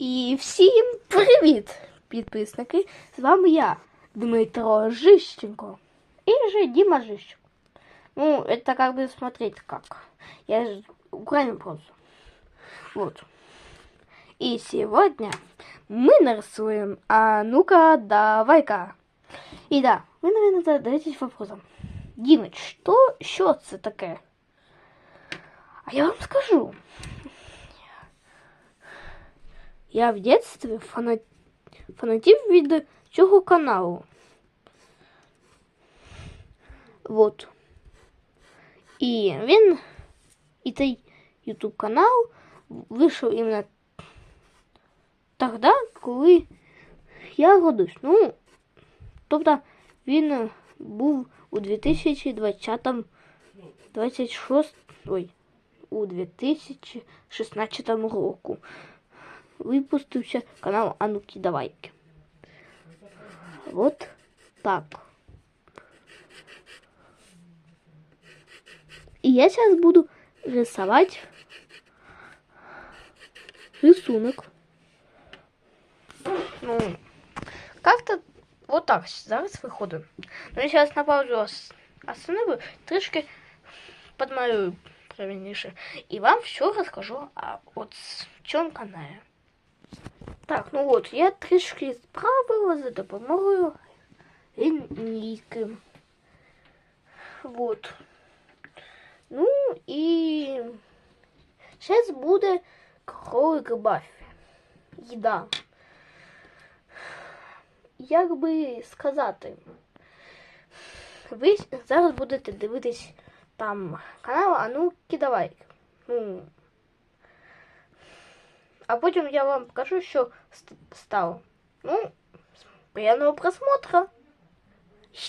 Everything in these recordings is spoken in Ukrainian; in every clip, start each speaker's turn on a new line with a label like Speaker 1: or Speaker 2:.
Speaker 1: І всім привіт, підписники! З вами я, Дмитро Жищенко. И же Дима Жищенко. Ну, это как бы смотреть как. Я же украинный просто. Вот. И сегодня мы нарисуем. А ну-ка, давай-ка. И да, вы, наверное, задаетесь вопросом. Димыч, что, що це таке? А я вам скажу. Я в детстве фана... фанатів від цього каналу. Вот. І він, і цей YouTube канал вийшов іменно тоді, коли я родився. Ну, тобто він був у 2020 26 ой, у 2016 року випустився канал Ануки Давайки. Вот так. И я сейчас буду рисовать рисунок. Ну, как-то вот так зараз виходить. Ну, я сейчас на паузу ос- остановлю, трішки подмалюю правильніше. І вам все розкажу а от в цьому каналі. Так, ну от, я трішки справила за допомогою лінійки. Вот. Ну і зараз буде кролик Баффі. Їда. Як би сказати, ви зараз будете дивитись там канал, а ну кидавай. Ну, а потім я вам покажу, що стало. Ну, приємного просмотра.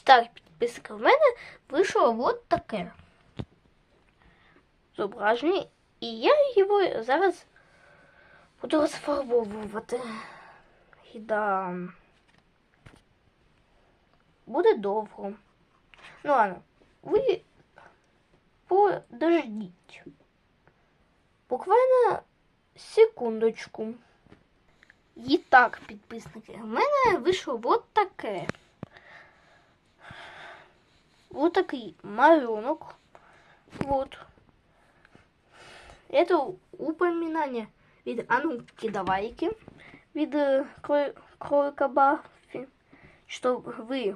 Speaker 1: Так, підписка в мене вийшло от таке зображення. І я його зараз буду розфарбовувати. І да. Буде довго. Ну ладно, ви подождіть. Буквально секундочку. І так, підписники, в мене вийшло от таке. Вот такий малюнок. Вот. Это упоминание від Ануки Давайки, від е, Кро- кролика Баффі, щоб ви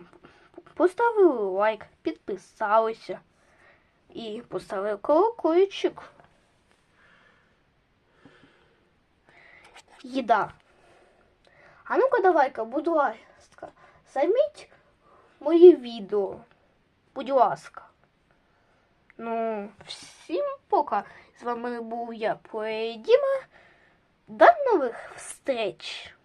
Speaker 1: поставили лайк, підписалися і поставили колокольчик. Їда. А ну-ка давай-ка, будь ласка, займіть моє відео. Будь ласка. Ну, всім пока. З вами був я, Поедіма. До нових встреч!